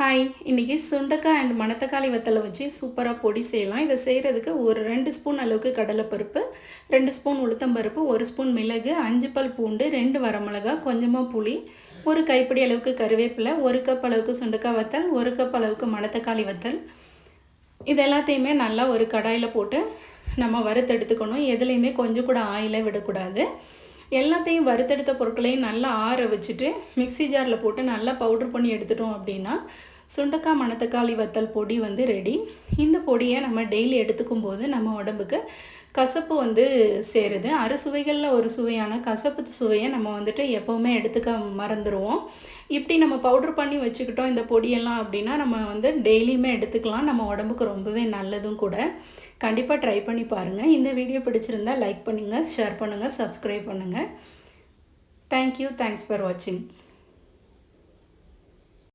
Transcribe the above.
Hi இன்றைக்கி சுண்டக்காய் and மணத்தக்காளி வத்தலை வச்சு சூப்பராக பொடி செய்யலாம். இதை செய்கிறதுக்கு ஒரு ரெண்டு ஸ்பூன் அளவுக்கு கடலைப்பருப்பு ரெண்டு ஸ்பூன் உளுத்தம்பருப்பு ஒரு ஸ்பூன் மிளகு அஞ்சு பல் பூண்டு ரெண்டு வரமிளகா கொஞ்சமாக புளி ஒரு கைப்பிடி அளவுக்கு கருவேப்பிலை ஒரு கப் அளவுக்கு சுண்டக்காய் வத்தல் ஒரு கப் அளவுக்கு மணத்தக்காளி வத்தல். இது எல்லாத்தையுமே நல்லா ஒரு கடாயில் போட்டு நம்ம வறுத்தெடுத்துக்கணும். எதுலேயுமே கொஞ்சம் கூட ஆயிலை விடக்கூடாது. எல்லாத்தையும் வறுத்தெடுத்த பொருட்களையும் நல்லா ஆற வச்சுட்டு மிக்ஸி ஜாரில் போட்டு நல்லா பவுட்ரு பண்ணி எடுத்துட்டோம் அப்படின்னா சுண்டக்காய் மணத்தக்காளி வத்தல் பொடி வந்து ரெடி இந்த பொடியை நம்ம டெய்லி எடுத்துக்கும் போது நம்ம உடம்புக்கு கசப்பு வந்து சேருது. அறுசுவைகளில் ஒரு சுவையான கசப்பு சுவையை நம்ம வந்துட்டு எப்போவுமே எடுத்துக்க மறந்துடுவோம் இப்படி நம்ம பவுட்ரு பண்ணி வச்சுக்கிட்டோம் இந்த பொடியெல்லாம் அப்படின்னா நம்ம வந்து டெய்லியுமே எடுத்துக்கலாம். நம்ம உடம்புக்கு ரொம்பவே நல்லதும் கூட. கண்டிப்பாக ட்ரை பண்ணி பாருங்கள் இந்த வீடியோ பிடிச்சிருந்தா லைக் பண்ணுங்கள் ஷேர் பண்ணுங்கள் சப்ஸ்கிரைப் பண்ணுங்கள் தேங்க்யூ தேங்க்ஸ் ஃபார் வாட்சிங்